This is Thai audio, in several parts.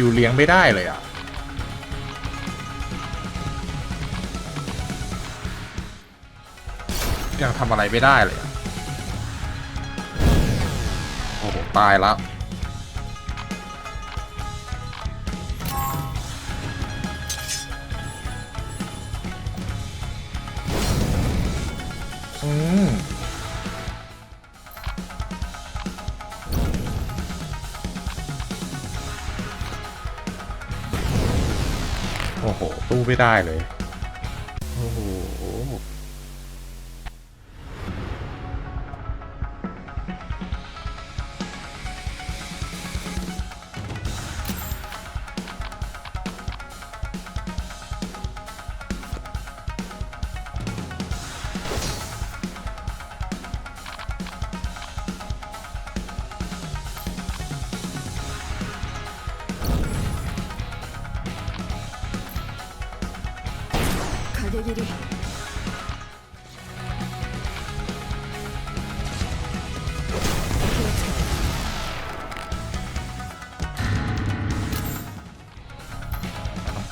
กิวเลี้ยงไม่ได้เลยอะ ยังทำอะไรไม่ได้เลยอะ โอ้โห ตายแล้ว ไม่ได้เลย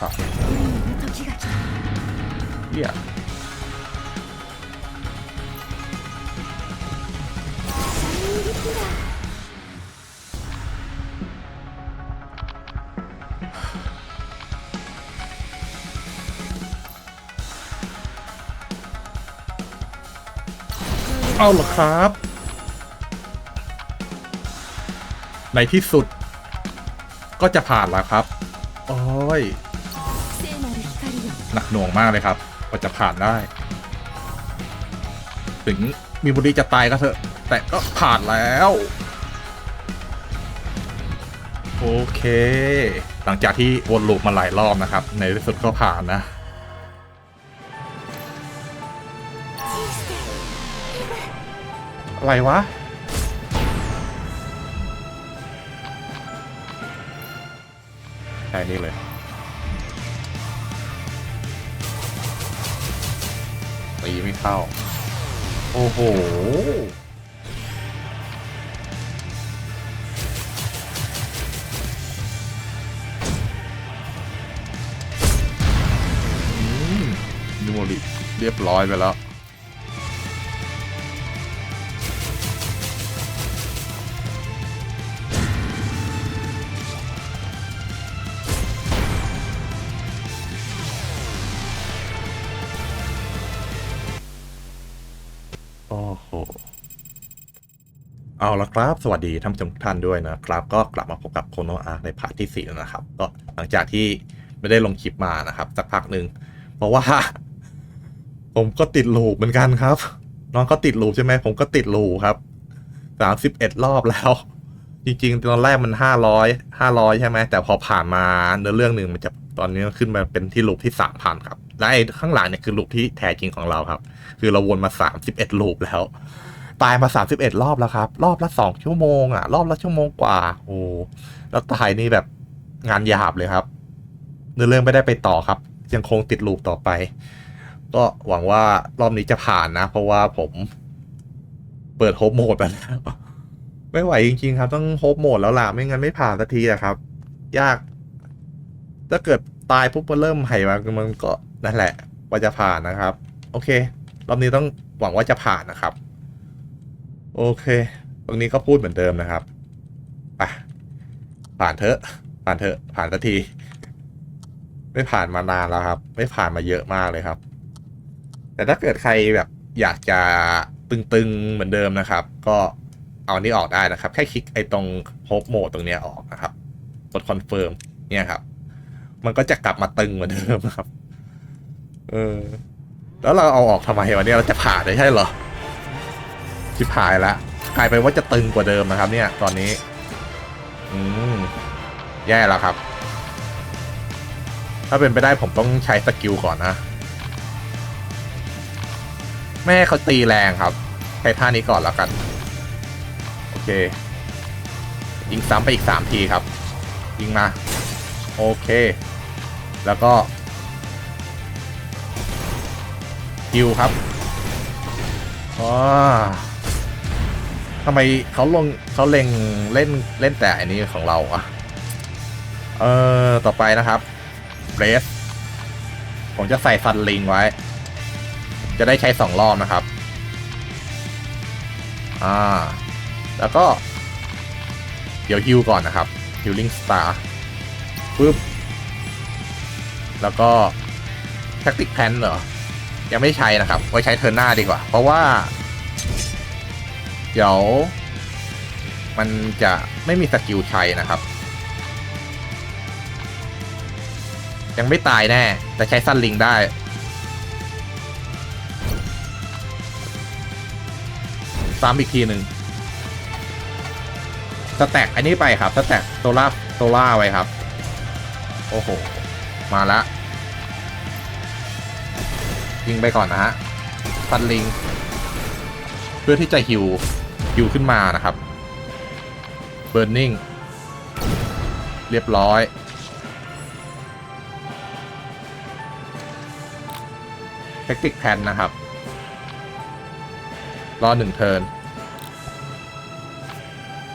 ครับเฮียเอาหรอครับ ในที่สุด ก็จะผ่านแล้วครับ โอ้ย หนักหน่วงมากเลยครับกว่าจะผ่านได้ ถึงมีบุรีจะตายก็เถอะ แต่ก็ผ่านแล้ว โอเค หลังจากที่วนลูปมาหลายรอบนะครับ ในที่สุดก็ผ่านนะอะไรวะใช่นี่เลย ตีไม่เข้า โอ้โหอืมนูโมริเรียบร้อยไปแล้ว เอาละครับ สวัสดีท่านผู้ชมทุกท่านด้วยนะครับ ก็กลับมาพบกับโคโนอาร์ในพาร์ทที่สี่แล้วนะครับ ก็หลังจากที่ไม่ได้ลงคลิปมานะครับ สักพักหนึ่งเพราะว่า ผมก็ติดลูปเหมือนกันครับ น้องก็ติดลูปใช่ไหมผมก็ติดลูปครับสามสิบเอ็ดรอบแล้ว จริงๆ ตอนแรกมันห้าร้อยห้าร้อยใช่ไหมแต่พอผ่านมาเนื้อเรื่องหนึ่งมันจะตอนนี้ขึ้นมาเป็นที่ลูปที่สามพันครับและไอ้ข้างหลังเนี่ยคือลูปที่แท้จริงของเราครับ คือเราวนมาสามสิบเอ็ดลูปแล้ว ตายมาสามสิบเอ็ดรอบแล้วครับ รอบละสองชั่วโมงอะ รอบละชั่วโมงกว่า โอ้แล้วตายนี่แบบงานหยาบเลยครับเนื้อเรื่องไม่ได้ไปต่อครับ ยังคงติดลูปต่อไป ก็หวังว่ารอบนี้จะผ่านนะ เพราะว่าผมเปิดโฮปโหมดไปแล้ว ไม่ไหวจริง ๆ ครับ ต้องโฮปโหมดแล้วล่ะ ไม่งั้นไม่ผ่านสักทีอะครับ ยาก ถ้าเกิดตายปุ๊บมันเริ่มไหมามันก็นั่นแหละ ว่าจะผ่านนะครับ โอเค รอบนี้ต้องหวังว่าจะผ่านนะครับ โอเค ตรงนี้ก็พูดเหมือนเดิมนะครับไปผ่านเถอะ ผ่านเถอะ ผ่านสักที ไม่ผ่านมานานแล้วครับ ไม่ผ่านมาเยอะมากเลยครับ แต่ถ้าเกิดใครแบบอยากจะตึงๆเหมือนเดิมนะครับ ก็เอานี้ออกได้นะครับ แค่คลิกไอ้ตรงโฮปโหมดตรงนี้ออกนะครับ กดคอนเฟิร์มเนี่ยครับ มันก็จะกลับมาตึงเหมือนเดิมครับ เออ แล้วเราเอาออกทำไมวะเนี่ยเราจะผ่านได้ใช่เหรอ ชิบหายละกลายเป็นว่าจะตึงกว่าเดิมนะครับเนี่ยตอนนี้ อืม แย่แล้วครับ ถ้าเป็นไปได้ผมต้องใช้สกิลก่อนนะ แม่ให้เขาตีแรงครับ ใช้ท่านี้ก่อนแล้วกัน โอเค ยิงซ้ำไปอีกสามทีครับ ยิงมา โอเค แล้วก็ฮิวครับว้า ทำไมเขาลงเขาเล็งเล่นเล่นแต่อันนี้ของเราอะเออต่อไปนะครับเรสผมจะใส่ฟันลิงไว้ จะได้ใช้สองรอบนะครับ อ่า แล้วก็ เดี๋ยวฮิวก่อนนะครับฮิลลิงสตาร์ปึ๊บ แล้วก็แท็กติกแพนเหรอ ยังไม่ใช้นะครับ ไว้ใช้เทิร์นหน้าดีกว่า เพราะว่า ดี๋ยว มันจะไม่มีสกิลใช้นะครับ ยังไม่ตายแน่ แต่ใช้สั้นลิงได้ ซ้ำอีกทีหนึ่งสแต็กอันนี้ไปครับสแต็กโซล่าโซล่าไว้ครับ โอ้โห มาละยิงไปก่อนนะฮะฟันลิง เพื่อที่จะฮิว ฮิวขึ้นมานะครับเบิร์นิ่งเรียบร้อยเทคนิคแพนนะครับ รอหนึ่งเทิร์น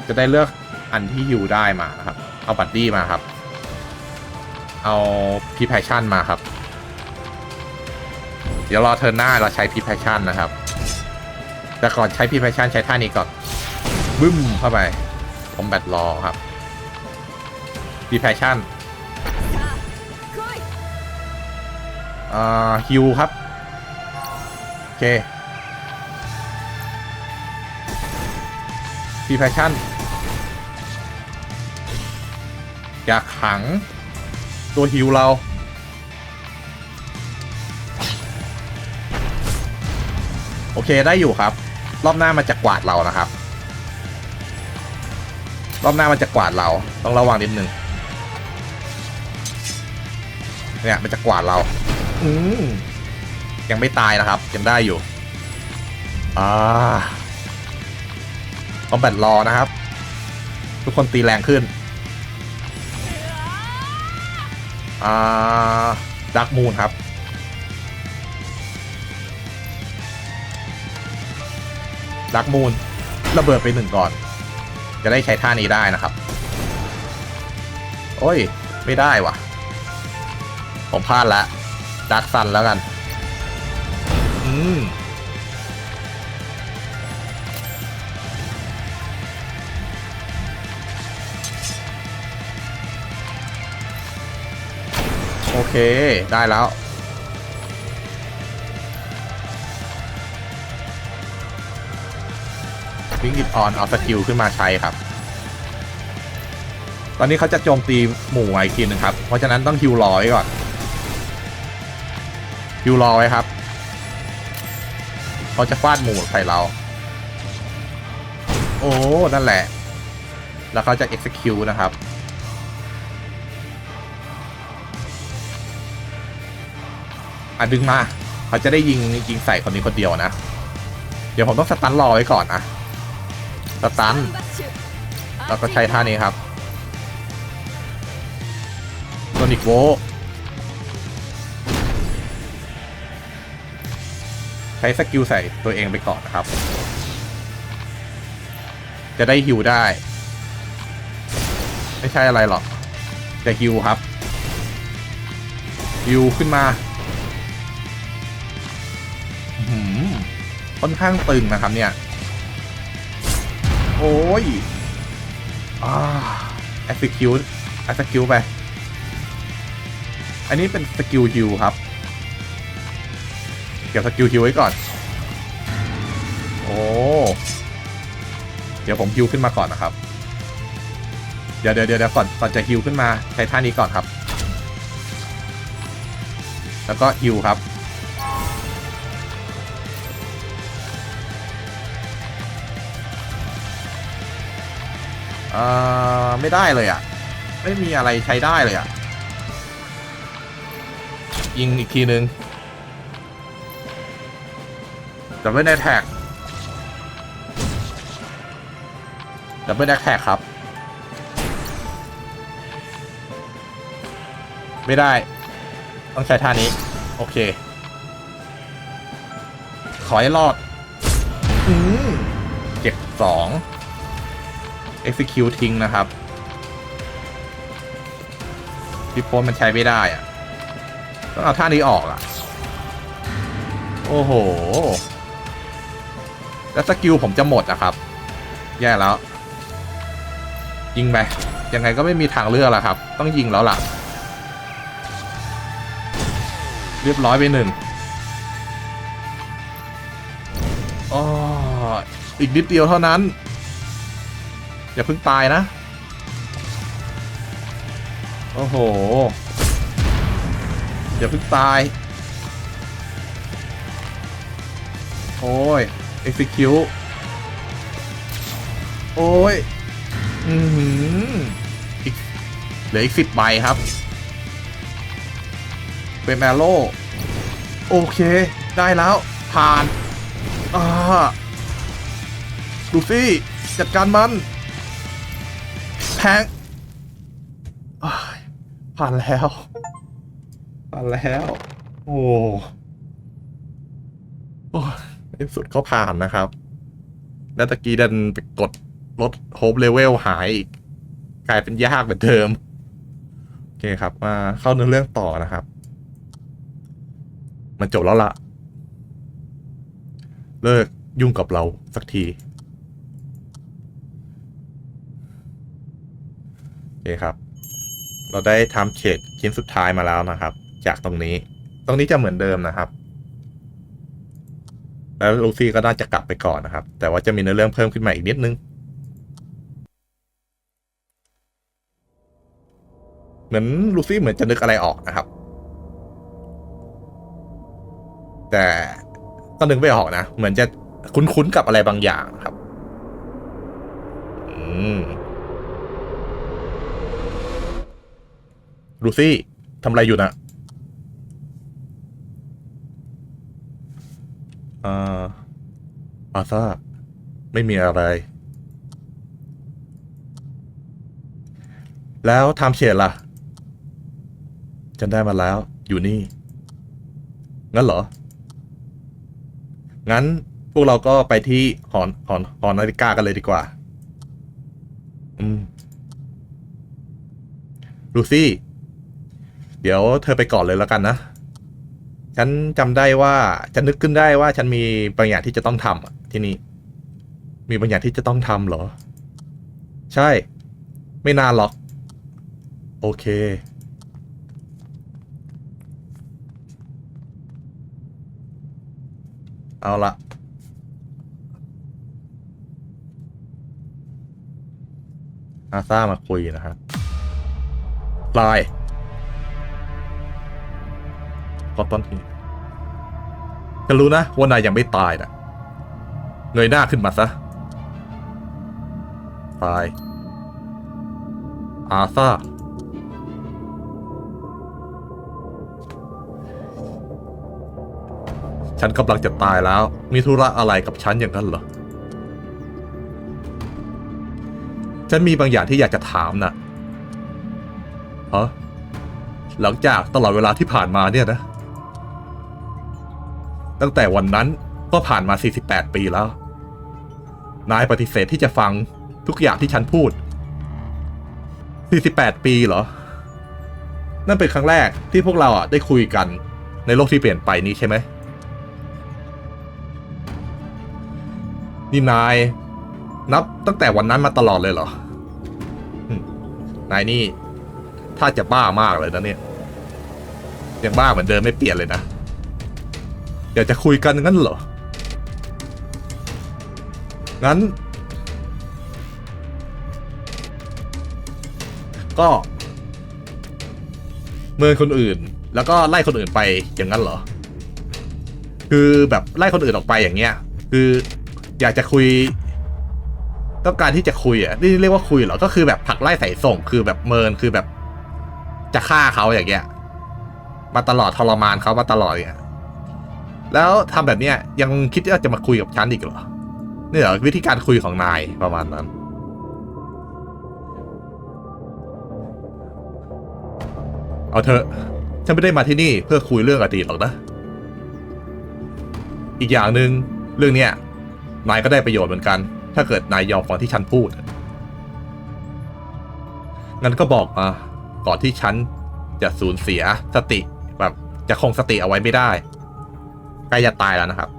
จะได้เลือกอันที่ฮิวได้มานะครับ เอาบัตดี้มาครับ เอาพีแพชชั่นมาครับ เดี๋ยวรอเทิร์นหน้าเราใช้พีแพชชั่นนะครับ แต่ก่อนใช้พีแพชชั่นใช้ท่านี้ก่อนบึ้มเข้าไปผมแบตรอครับพีแพชชั่นอ่าฮิวครับ โอเคพีแพชชั่นอยากขังตัวฮิวเราโอเค ได้อยู่ครับ รอบหน้ามันจะกวาดเรานะครับ รอบหน้ามันจะกวาดเรา ต้องระวังนิดนึงเนี่ยมันจะกวาดเรา อืมยังไม่ตายนะครับ ยังได้อยู่ อ่าคอมแบทรอนะครับ ทุกคนตีแรงขึ้น อ่าดักมูนครับ ดักมูนระเบิดไปหนึ่งก่อน จะได้ใช้ท่านี้ได้นะครับ โอ้ย ไม่ได้วะผมพลาดล้วดักซันแล้วกัน อืมโอเค ได้แล้ว วิงอิดออนเอาสกิลขึ้นมาใช้ครับ ตอนนี้เขาจะโจมตีหมู่ไอีกทีหนึ่งครับ เพราะฉะนั้นต้องฮิวรอไว้ก่อนฮิวรอไว้ครับเขาจะฟาดหมู่ใส่เรา โอ้ นั่นแหละ แล้วเขาจะ execute นะครับอะดึงมา เขาจะได้ยิงยิงใส่คนนี้คนเดียวนะ เดี๋ยวผมต้องสตันรอไว้ก่อนนะ สตันเราก็ใช้ท่านี้ครับโดนิกโวใช้สกิลใส่ตัวเองไปก่อนนะครับ จะได้ฮิวได้ ไม่ใช่อะไรหรอก จะฮิวครับฮิวขึ้นมาค่อนข้างตึงนะครับเนี่ย โอ้ยอ่า execute e x e c u t ไป อันนี้เป็นสกิลฮิวครับ เก็บสกิลฮิวไว้ก่อน โอ้ เดี๋ยวผมฮิวขึ้นมาก่อนนะครับ เดี๋ยวเดี๋ยวเดี๋ยวก่อนก่อนจะฮิวขึ้นมาใช้ท่านี้ก่อนครับ แล้วก็ฮิวครับ เอ่าไม่ได้เลยอะ ไม่มีอะไรใช้ได้เลยอะ ยิงอีกทีนึงดับเบิลแท็กดับเบิลแท็กครับ ไม่ได้ ต้องใช้ท่านี้ โอเค ขอให้รอด อืมเจ็บสอง execute ทิ้งนะครับที่โพมันใช้ไม่ได้อะต้องเอาท่านี้ออกอะโอ้โห แล้วสกิลผมจะหมดอะครับ แย่แล้ว ยิงไป ยังไงก็ไม่มีทางเลือกแล้วครับ ต้องยิงแล้วล่ะ เรียบร้อยไปหนึ่งอ๋ออีกนิดเดียวเท่านั้น อย่าเพิ่งตายนะ โอ้โห อย่าเพิ่งตาย โอ้ย execute โอ้ย อือหืออีกเหลืออีกสิบใบครับ เป็นแมโลโอเค ได้แล้ว ผ่านอ่าลูฟี่ จัดการมัน ทงอ้ายผ่านแล้ว ผ่านแล้ว โอ้โอ้ในสุดก็ผ่านนะครับ แล้วตะกี้ดันไปกดลดโฮปเลเวลหายอีก กลายเป็นยากเหมือนเดิม โอเคครับ มาเข้าเนื้อเรื่องต่อนะครับ มันจบแล้วละเลิกยุ่งกับเราสักที โอ เคครับ เราได้ทำเขตชิ้นสุดท้ายมาแล้วนะครับ จากตรงนี้ ตรงนี้จะเหมือนเดิมนะครับ แล้วลูซี่ก็น่าจะกลับไปก่อนนะครับ แต่ว่าจะมีเนื้อเรื่องเพิ่มขึ้นมาอีกนิดนึง เหมือนลูซี่เหมือนจะนึกอะไรออกนะครับ แต่ก็นึกไม่ออกนะ เหมือนจะคุ้นๆกับอะไรบางอย่างครับ อืม ลูซี่ทำอะไรอยู่นะอ่าอาซาไม่มีอะไร แล้วทำเฉดล่ะฉันได้มาแล้ว อยู่นี่ งั้นเหรอ งั้นพวกเราก็ไปที่หอนหอนหอนาฬิกากันเลยดีกว่า อืมลูซี่ เดี๋ยวเธอไปก่อนเลยแล้วกันนะ ฉันจำได้ว่าฉันนึกขึ้นได้ว่าฉันมีบางอย่างที่จะต้องทำที่นี่ มีบางอย่างที่จะต้องทำเหรอ ใช่ ไม่นานหรอก โอเค เอาละอาซ่ามาคุยนะครับไลาย ขอต้นทีฉันรู้นะว่านายยังไม่ตายนะเงยหน้าขึ้นมาซะ ตาย อาซาฉันกำลังจะตายแล้ว มีธุระอะไรกับฉันอย่างนั้นเหรอ ฉันมีบางอย่างที่อยากจะถามนะฮะหลังจากตลอดเวลาที่ผ่านมาเนี่ยนะ ตั้งแต่วันนั้นก็ผ่านมา 48 ปีแล้ว นายปฏิเสธที่จะฟังทุกอย่างที่ฉันพูด 48 ปีเหรอ นั่นเป็นครั้งแรกที่พวกเราอะได้คุยกันในโลกที่เปลี่ยนไปนี้ใช่ไหม นี่นายนับตั้งแต่วันนั้นมาตลอดเลยเหรอ นายนี่ ถ้าจะบ้ามากเลยนะเนี่ย ยังบ้าเหมือนเดิมไม่เปลี่ยนเลยนะ อยากจะคุยกันงั้นเหรอ งั้น ก็เมินคนอื่น แล้วก็ไล่คนอื่นไปอย่างนั้นเหรอ คือแบบไล่คนอื่นออกไปอย่างเงี้ย คืออยากจะคุย ต้องการที่จะคุยอะนี่เรียกว่าคุยเหรอ ก็คือแบบผลักไล่ใส่ส่ง คือแบบเมินคือแบบ จะฆ่าเขาอย่างเงี้ย มาตลอดทรมานเขามาตลอดอย่างเงี้ย แล้วทำแบบเนี้ยยังคิดว่าจะมาคุยกับฉันอีกเหรอนี่เหรอวิธีการคุยของนายประมาณนั้น เอาเถอะฉันไม่ได้มาที่นี่เพื่อคุยเรื่องอดีตหรอกนะ อีกอย่างหนึ่งเรื่องเนี้ยนายก็ได้ประโยชน์เหมือนกัน ถ้าเกิดนายยอมฟังที่ฉันพูด งั้นก็บอกมาก่อนที่ฉันจะสูญเสียสติแบบจะคงสติเอาไว้ไม่ได้ ล้จะตายแล้วนะครับ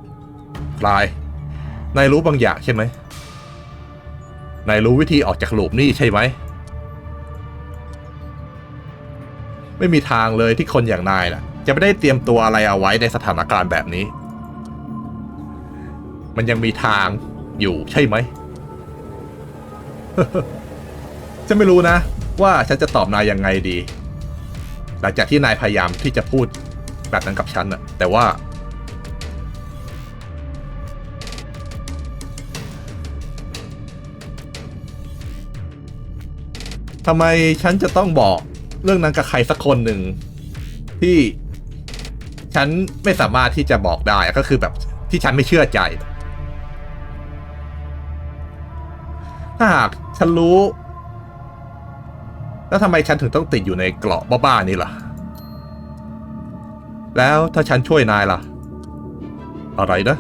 คลายนายรู้บางอย่างใช่ไหมนายรู้วิธีออกจากหลุมนี่ใช่ไหม ไม่มีทางเลยที่คนอย่างนายน่ะ จะไม่ได้เตรียมตัวอะไรเอาไว้ในสถานการณ์แบบนี้ มันยังมีทางอยู่ใช่ไหมฉันไม่รู้นะ ว่าฉันจะตอบนายยังไงดี หลังจากที่นายพยายามที่จะพูดแบบนั้นกับฉันนะแต่ว่า ทำไมฉันจะต้องบอกเรื่องนั้นกับใครสักคนหนึ่งที่ฉันไม่สามารถที่จะบอกได้ก็คือแบบที่ฉันไม่เชื่อใจ ถ้าหากฉันรู้ แล้วทำไมฉันถึงต้องติดอยู่ในเกราะบ้าๆนี่ล่ะ แล้วถ้าฉันช่วยนายล่ะ อะไรนะ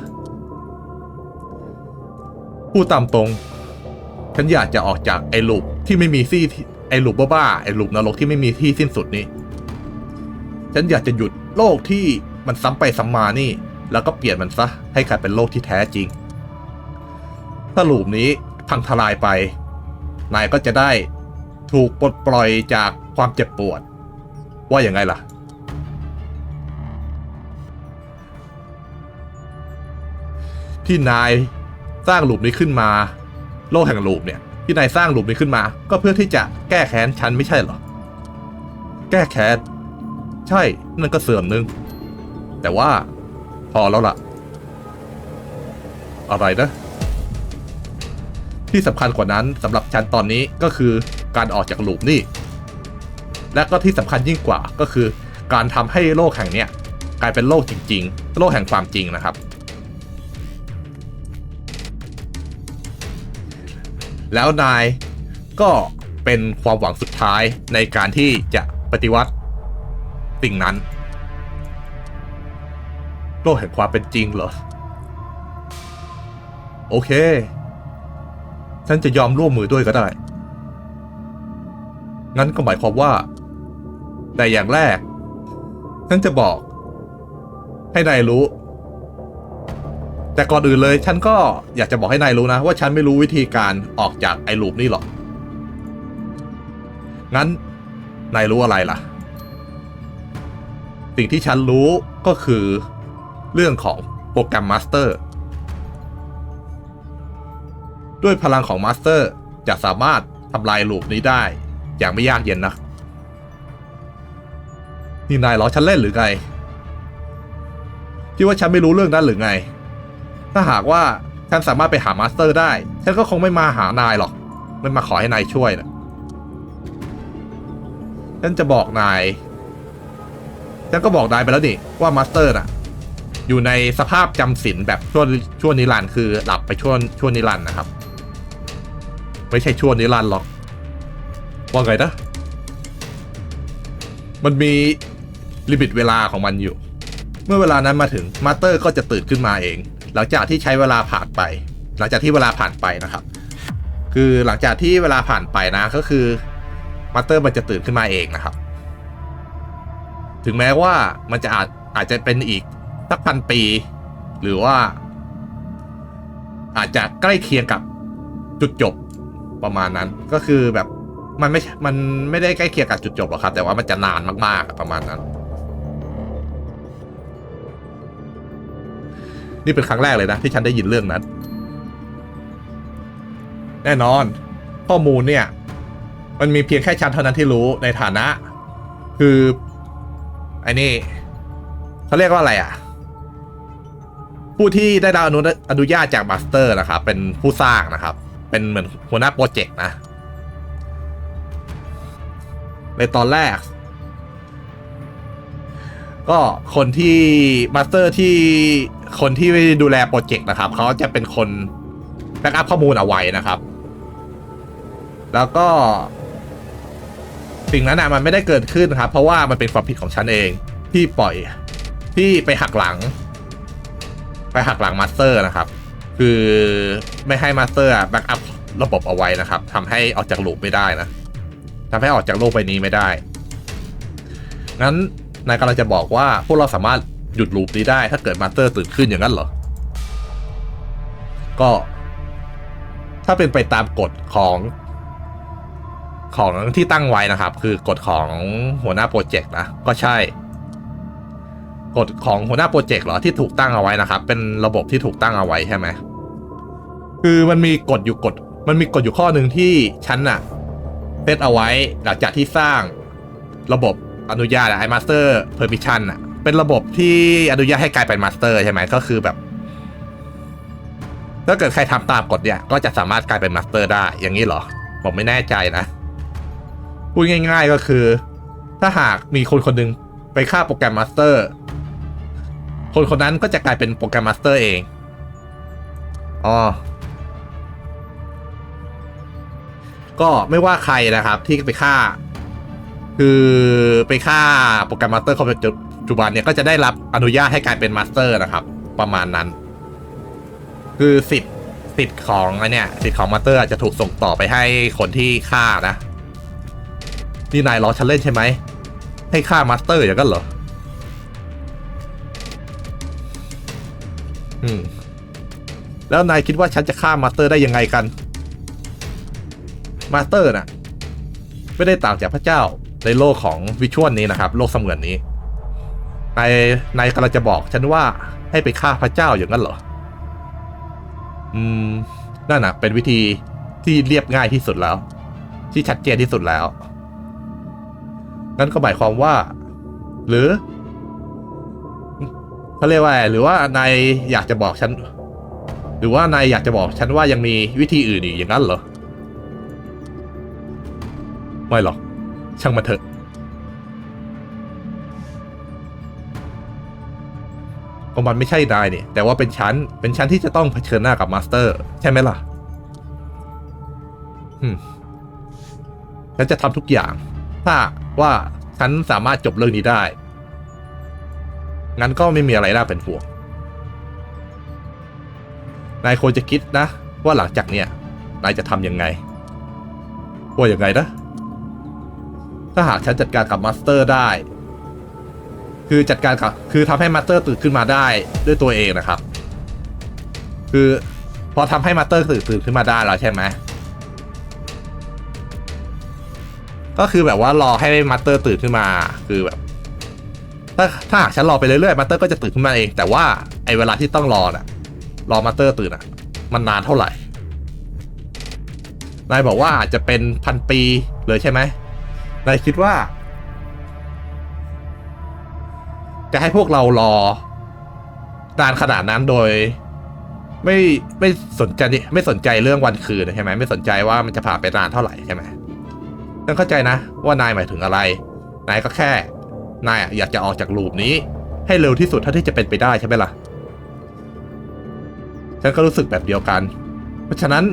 พูดตามตรง ฉันอยากจะออกจากไอ้ลูปที่ไม่มีที่ที่ ไอ้ลูปบ้าๆไอ้ลูปนรกที่ไม่มีที่สิ้นสุดนี้ ฉันอยากจะหยุดโลกที่มันซ้ำไปซ้ำมานี่ แล้วก็เปลี่ยนมันซะให้กลายเป็นโลกที่แท้จริง ถ้าหลูปนี้พังทลายไป นายก็จะได้ถูกปลดปล่อยจากความเจ็บปวด ว่าอย่างไงล่ะที่นายสร้างหลูปนี้ขึ้นมา โลกแห่งหลูปเนี่ย ที่นายสร้างหลูปนี้ขึ้นมา ก็เพื่อที่จะแก้แค้นฉันไม่ใช่เหรอ แก้แค้น ใช่ นั่นก็เสื่อมหนึ่งแต่ว่า พอแล้วล่ะ อะไรนะ ที่สำคัญกว่านั้นสำหรับฉันตอนนี้ก็คือการออกจากหลูปนี่ และก็ที่สำคัญยิ่งกว่าก็คือ การทำให้โลกแห่งเนี้ยกลายเป็นโลกจริง ๆ โลกแห่งความจริงนะครับ แล้วนายก็เป็นความหวังสุดท้ายในการที่จะปฏิวัติสิ่งนั้น โลกแห่งความเป็นจริงเหรอ โอเค ฉันจะยอมร่วมมือด้วยก็ได้ งั้นก็หมายความว่า แต่อย่างแรก ฉันจะบอก ให้นายรู้ แต่ก่อนอื่นเลยฉันก็อยากจะบอกให้นายรู้นะ ว่าฉันไม่รู้วิธีการออกจากไอ้ลูปนี่หรอก งั้น นายรู้อะไรล่ะ สิ่งที่ฉันรู้ก็คือเรื่องของโปรแกรมมาสเตอร์ ด้วยพลังของมาสเตอร์จะสามารถทำลายลูปนี้ได้ อย่างไม่ยากเย็นนะ นี่นายล้อฉันเล่นหรือไงคิดว่าฉันไม่รู้เรื่องนั้นหรือไง ถ้าหากว่าฉันสามารถไปหามาสเตอร์ได้ ฉันก็คงไม่มาหานายหรอกไม่มาขอให้นายช่วยนะฉันจะบอกนาย ฉันก็บอกนายไปแล้วนี่ว่ามาสเตอร์น่ะ อยู่ในสภาพจำศีลแบบช่วงช่วงนิรันดร์คือหลับไปช่วงช่วงนิรันดร์นะครับ ไม่ใช่ช่วงนิรันดร์หรอก ว่าไงนะ มันมีลิมิตเวลาของมันอยู่ เมื่อเวลานั้นมาถึงมาสเตอร์ก็จะตื่นขึ้นมาเอง หลังจากที่ใช้เวลาผ่านไป หลังจากที่เวลาผ่านไปนะครับ คือหลังจากที่เวลาผ่านไปนะก็คือมาสเตอร์มันจะตื่นขึ้นมาเองนะครับ ถึงแม้ว่ามันจะอาจอาจจะเป็นอีกสักพันปี หรือว่า อาจจะใกล้เคียงกับจุดจบประมาณนั้นก็คือแบบมันไม่ มันไม่ได้ใกล้เคียงกับจุดจบหรอกครับ แต่ว่ามันจะนานมากๆประมาณนั้น นี่เป็นครั้งแรกเลยนะที่ฉันได้ยินเรื่องนั้น แน่นอน ข้อมูลเนี่ย มันมีเพียงแค่ฉันเท่านั้นที่รู้ในฐานะ คือไอ้นี่เขาเรียกว่าอะไรอะ ผู้ที่ได้รับอนุอนุญาตจากมาสเตอร์นะครับ เป็นผู้สร้างนะครับ เป็นเหมือนหัวหน้าโปรเจกต์นะ ในตอนแรกก็คนที่มาสเตอร์ที่ คนที่ดูแลโปรเจกต์นะครับเขาจะเป็นคนแบ็กอัพข้อมูลเอาไว้นะครับ แล้วก็ สิ่งนั้นนะมันไม่ได้เกิดขึ้นครับ เพราะว่ามันเป็นความผิดของฉันเองที่ปล่อยที่ไปหักหลัง ไปหักหลังมาสเตอร์นะครับ คือไม่ให้มาสเตอร์แบ็กอัพระบบเอาไว้นะครับทำให้ออกจากลูปไม่ได้นะทำให้ออกจากโลกใบนี้ไม่ได้ งั้นนายกำลังจะบอกว่าพวกเราสามารถ หยุดลูปนี้ได้ ถ้าเกิดมาสเตอร์ตื่นขึ้นอย่างนั้นเหรอ ก็ ถ้าเป็นไปตามกฎของ ของที่ตั้งไว้นะครับ คือกฎของหัวหน้าโปรเจกต์นะ ก็ใช่ กฎของหัวหน้าโปรเจกต์เหรอที่ถูกตั้งเอาไว้นะครับ เป็นระบบที่ถูกตั้งเอาไว้ใช่ไหมคือมันมีกฎอยู่กฎมันมีกฎอยู่ข้อหนึ่งที่ฉันน่ะเซตเอาไว้หลังจากที่สร้างระบบอนุญาตไอมาสเตอร์เพอร์มิชันอะ เป็นระบบที่อนุญาตให้กลายเป็นมาสเตอร์ใช่ไหมก็คือแบบ ถ้าเกิดใครทำตามกฎเนี่ย ก็จะสามารถกลายเป็นมาสเตอร์ได้ อย่างนี้เหรอ ผมไม่แน่ใจนะ พูดง่าย ๆก็คือ ถ้าหากมีคนคนหนึ่งไปฆ่าโปรแกรมมาสเตอร์ คนคนนั้นก็จะกลายเป็นโปรแกรมมาสเตอร์เอง อ๋อ ก็ไม่ว่าใครนะครับที่ไปฆ่าคือไปฆ่าโปรแกรมมาสเตอร์คนปัจ จุบันเนี่ยก็จะได้รับอนุญาตให้กลายเป็นมาสเตอร์นะครับ ประมาณนั้น คือสิทธิ์สิทธิ์ของไอเนี่ยสิทธิ์ของมาสเตอร์จจะถูกส่งต่อไปให้คนที่ฆ่านะ นี่นายล้อฉันเล่นใช่ไหม ให้ฆ่ามาสเตอร์อย่างนั้นเหรอ อืม แล้วนายคิดว่าฉันจะฆ่ามาสเตอร์ได้ยังไงกัน มาสเตอร์น่ะ ไม่ได้ต่างจากพระเจ้าในโลกของวิชวลนี้นะครับ โลกเสมือนนี้ นายนายกำลังจะบอกฉันว่าให้ไปฆ่าพระเจ้าอย่างนั้นเหรอ อืม นั่นน่ะเป็นวิธีที่เรียบง่ายที่สุดแล้ว ที่ชัดเจนที่สุดแล้วงั้นก็หมายความว่า หรือเขาเรียกว่าหรือว่านายอยากจะบอกฉัน หรือว่านายอยากจะบอกฉันว่ายังมีวิธีอื่นอีกอย่างนั้นเหรอ ไม่หรอก ช่างมันเถอะ ก็มันไม่ใช่นายนี่แต่ว่าเป็นฉันเป็นฉันที่จะต้องเผชิญหน้ากับมาสเตอร์ ใช่ไหมล่ะฉันจะทำทุกอย่าง ถ้าว่าฉันสามารถจบเรื่องนี้ได้ งั้นก็ไม่มีอะไรน่าเป็นห่วง นายควรจะคิดนะ ว่าหลังจากเนี้ยนายจะทำยังไง ว่ายังไงนะ ถ้าหากฉันจัดการกับมาสเตอร์ได้ คือจัดการกับคือทำให้มาสเตอร์ตื่นขึ้นมาได้ด้วยตัวเองนะครับ คือพอทำให้มาสเตอร์ตื่นตื่นขึ้นมาได้แล้วใช่ไหมก็คือแบบว่ารอให้มาสเตอร์ตื่นขึ้นมาคือแบบถ้าถ้าหากฉันรอไปเรื่อยๆมาสเตอร์ก็จะตื่นขึ้นมาเอง แต่ว่าไอเวลาที่ต้องรอน่ะ รอมาสเตอร์ตื่นอะ มันนานเท่าไหร่นายบอกว่าอาจจะเป็นพันปีเลยใช่ไหมนายคิดว่า จะให้พวกเรารอนานขนาดนั้นโดย ไม่ไม่สนใจไม่สนใจเรื่องวันคืนใช่ไหมไม่สนใจว่ามันจะผ่านไปนานเท่าไหร่ใช่ไหมฉันเข้าใจนะว่านายหมายถึงอะไร นายก็แค่ นายอยากจะออกจากลูปนี้ ให้เร็วที่สุดเท่าที่จะเป็นไปได้ใช่ไหมล่ะ ฉันก็รู้สึกแบบเดียวกัน เพราะฉะนั้น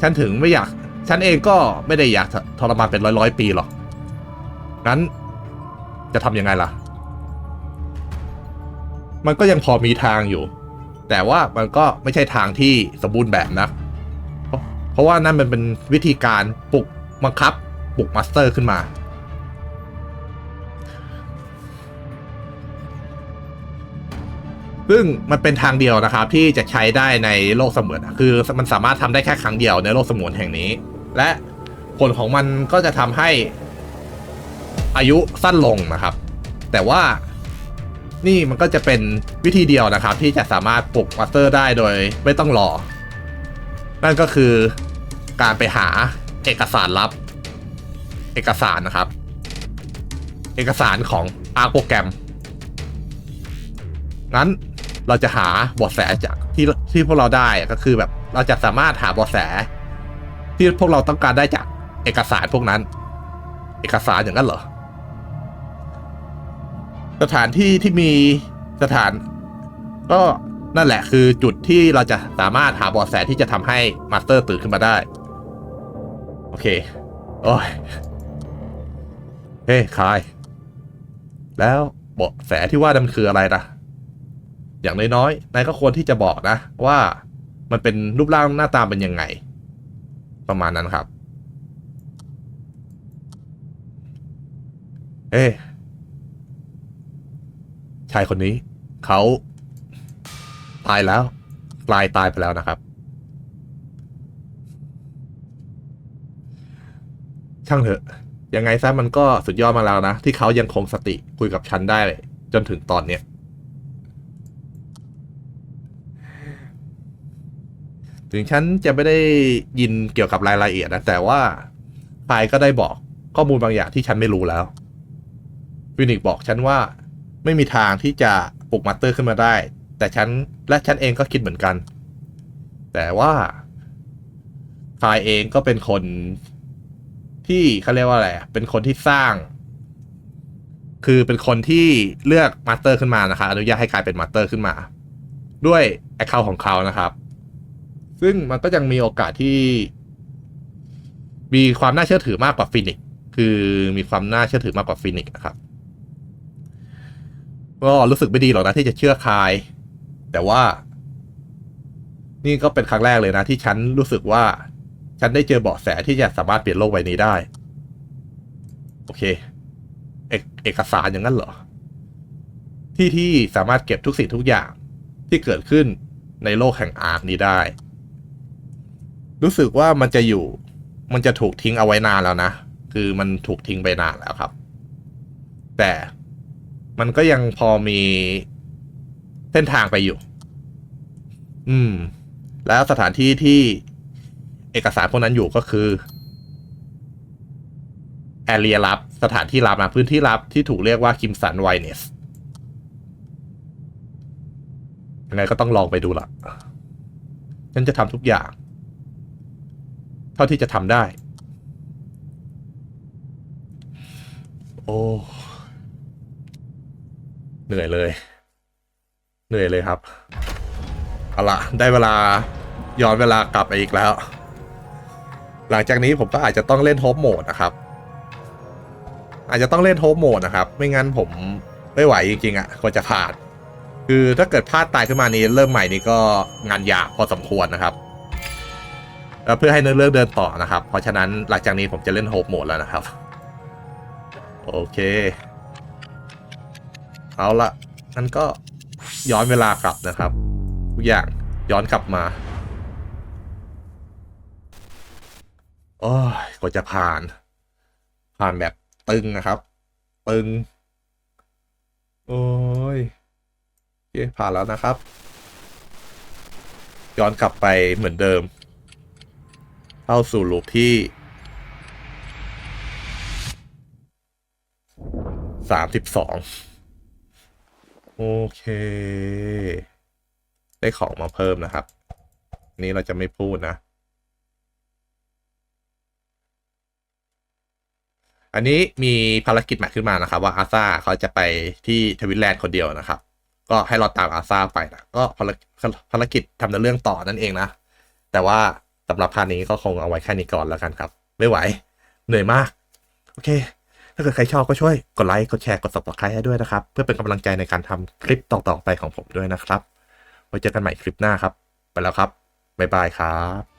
ฉันถึงไม่อยาก ฉันเองก็ไม่ได้อยากทรมานเป็นร้อยร้อยปีหรอก งั้นจะทำยังไงล่ะ มันก็ยังพอมีทางอยู่ แต่ว่ามันก็ไม่ใช่ทางที่สมบูรณ์แบบนะ เพราะว่านั่นมันเป็นวิธีการปลุกบังคับปลุกมาสเตอร์ขึ้นมา ซึ่งมันเป็นทางเดียวนะครับที่จะใช้ได้ในโลกเสมือนคือมันสามารถทำได้แค่ครั้งเดียวในโลกเสมือนแห่งนี้ และผลของมันก็จะทำให้อายุสั้นลงนะครับ แต่ว่า นี่มันก็จะเป็นวิธีเดียวนะครับ ที่จะสามารถปลุกมาสเตอร์ได้โดยไม่ต้องรอ นั่นก็คือการไปหาเอกสารลับ เอกสารนะครับ เอกสารของอาร์โปรแกรม งั้นเราจะหาบาะแสจากที่ที่พวกเราได้ก็คือแบบเราจะสามารถหาบาะแส ที่พวกเราต้องการได้จากเอกสารพวกนั้น เอกสารอย่างนั้นเหรอ สถานที่ที่มีสถาน ก็นั่นแหละคือจุดที่เราจะสามารถหาเบาะแสที่จะทำให้มาสเตอร์ตื่นขึ้นมาได้ โอเค โอ้ย เฮ้คาย แล้วเบาะแสที่ว่านั่นมันคืออะไรนะอย่างน้อยๆนายก็ควรที่จะบอกนะ ว่ามันเป็นรูปร่างหน้าตาเป็นยังไง ประมาณนั้นครับ เอ๊ ชายคนนี้ เขาตายแล้วกลายตายไปแล้วนะครับ ช่างเถอะ ยังไงซะมันก็สุดยอดมาแล้วนะ ที่เขายังคงสติคุยกับฉันได้ จนถึงตอนเนี้ยถึงฉันจะไม่ได้ยินเกี่ยวกับรายละเอียดนะ แต่ว่าพายก็ได้บอกข้อมูลบางอย่างที่ฉันไม่รู้แล้ว ฟินิกบอกฉันว่า ไม่มีทางที่จะปลุกมาสเตอร์ขึ้นมาได้ แต่ฉันและฉันเองก็คิดเหมือนกัน แต่ว่าพายเองก็เป็นคนที่เขาเรียกว่าอะไรเป็นคนที่สร้าง คือเป็นคนที่เลือกมาสเตอร์ขึ้นมานะครับอนุญาตให้กลายเป็นมาสเตอร์ขึ้นมา ด้วยแอคเคาท์ของเขานะครับ ซึ่งมันก็ยังมีโอกาสที่ มีความน่าเชื่อถือมากกว่าฟินิกคือมีความน่าเชื่อถือมากกว่าฟินิกนะครับ ก็รู้สึกไม่ดีหรอกนะที่จะเชื่อใครแต่ว่า นี่ก็เป็นครั้งแรกเลยนะ ที่ฉันรู้สึกว่า ฉันได้เจอเบาะแสที่จะสามารถเปลี่ยนโลกใบนี้ได้ โอเค เอกเอกสารอย่างนั้นเหรอ ที่ที่สามารถเก็บทุกสิ่งทุกอย่างที่เกิดขึ้นในโลกแห่งอาร์คนี้ได้ รู้สึกว่ามันจะอยู่ มันจะถูกทิ้งเอาไว้นานแล้วนะ คือมันถูกทิ้งไปนานแล้วครับ แต่ มันก็ยังพอมีเส้นทางไปอยู่ อืม แล้วสถานที่ที่เอกสารพวกนั้นอยู่ก็คือแอเรียลับ สถานที่ลับนะพื้นที่ลับที่ถูกเรียกว่าคิมสันไวเนสยังไงก็ต้องลองไปดูละฉันจะทำทุกอย่าง เท่าที่จะทำได้ โอ้ นื่อยเลย เหนื่อยเลยครับเอาละได้เวลาย้อนเวลากลับไปอีกแล้ว หลังจากนี้ผมก็อาจจะต้องเล่นโฮปโหมดนะครับ อาจจะต้องเล่นโฮปโหมดนะครับ ไม่งั้นผมไม่ไหวจริงๆอะ่ะกว่าจะผ่าน คือถ้าเกิดพลาดตายขึ้นมานี้เริ่มใหม่นี้ก็งานยากพอสมควรนะครับเพื่อให้เนื้อเรื่องเดินต่อนะครับ เพราะฉะนั้นหลังจากนี้ผมจะเล่นโฮปโหมดแล้วนะครับ โอเค เอาละงั้นก็ย้อนเวลากลับนะครับ ทุกอย่างย้อนกลับมา โอ้ยกว่าจะผ่าน ผ่านแบบตึงนะครับ ตึง โอ้ยโอเคผ่านแล้วนะครับ ย้อนกลับไปเหมือนเดิม เข้าสู่ลูปที่สามสิบสอง โอเค ได้ของมาเพิ่มนะครับ นี่เราจะไม่พูดนะ อันนี้มีภารกิจใหม่ขึ้นมานะครับ ว่าอาซาเขาจะไปที่ทวิตแลนด์คนเดียวนะครับ ก็ให้เราตามอาซาไปนะก็ภารภารกิจทำในเรื่องต่อนั่นเองนะ แต่ว่าสำหรับพาร์ทนี้ก็คงเอาไว้แค่นี้ก่อนแล้วกันครับ ไม่ไหว เหนื่อยมาก โอเค ถ้าเกิดใครชอบก็ช่วยกดไลค์กดแชร์กด subscribe ให้ด้วยนะครับ เพื่อเป็นกำลังใจในการทำคลิปต่อๆไปของผมด้วยนะครับ ไว้เจอกันใหม่คลิปหน้าครับ ไปแล้วครับบ๊ายบายครับ